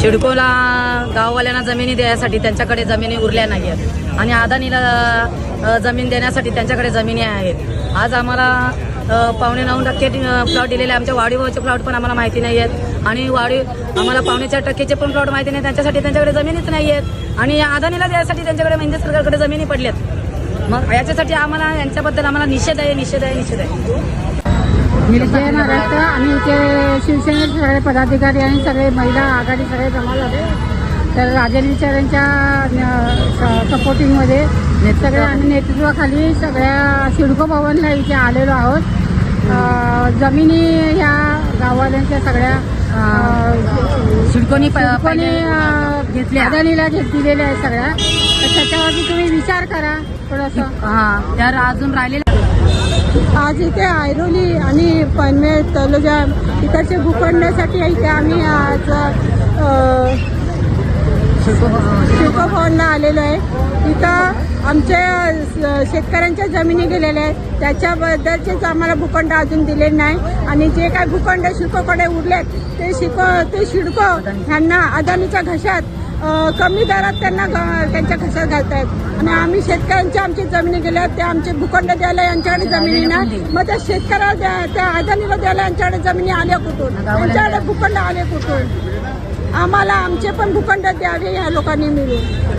शिडकोला गाववाल्यांना जमिनी द्यायसाठी त्यांच्याकडे जमिनी उरल्या नाही आहेत आणि अदानीला जमीन देण्यासाठी त्यांच्याकडे जमिनी आहेत. आज आम्हाला पावणे नऊ टक्के प्लॉट दिलेले आमच्या वाढीवरचे प्लॉट पण आम्हाला माहिती नाही आहेत आणि वाडी आम्हाला पावणे चार टक्केचे पण प्लॉट माहिती नाही त्यांच्यासाठी त्यांच्याकडे जमिनीच नाही आहेत आणि आदानीला अदानीला द्यायसाठी त्यांच्याकडे म्हणजे सरकारकडे जमिनी पडल्यात. मग याच्यासाठी आम्हाला यांच्याबद्दल आम्हाला निषेध आहे निषेध आहे निषेध आहे. जय महाराष्ट्र आणि इथे शिवसेनेचे सगळे पदाधिकारी आणि सगळे महिला आघाडी सगळे जमा झाले तर राजनीचार्यांच्या सपोर्टिंगमध्ये सगळे आम्ही नेतृत्वाखाली सगळ्या सिडको भवनला इथे आलेलो आहोत. जमिनी ह्या गाववाल्यांच्या सगळ्या सिडकोनी प- सिडकोने पहिले अं, घेतल्या. अदानीला घेत दिलेल्या आहेत सगळ्या. तर त्याच्यावरती तुम्ही विचार करा थोडंसं. हा तर अजून राहिलेल्या आज इथे ऐरोली आणि पनवेल तलोजा इकडचे भूखंडासाठी इथे आम्ही आज अ, आलेलो आहे. इथं आमच्या शेतकऱ्यांच्या जमिनी गेलेल्या आहेत. त्याच्याबद्दलचेच आम्हाला भूखंड अजून दिले नाही. आणि जे काय भूखंड शिकोकडे उरलेत ते शिको ते शिडको ह्यांना अदानीच्या घशात कमी दरात त्यांना त्यांच्या घशात घालतायत. आणि आम्ही शेतकऱ्यांच्या आमची जमिनी गेल्या त्या आमचे भूखंड द्यायला यांच्याकडे जमिनी ना मग त्या शेतकऱ्याला द्या- त्या अदानीला द्यायला यांच्याकडे जमिनी आल्या कुठून? यांच्याकडे भूखंड आले कुठून? आम्हाला आमचे पण भूखंड द्यावे या लोकांनी मिळून.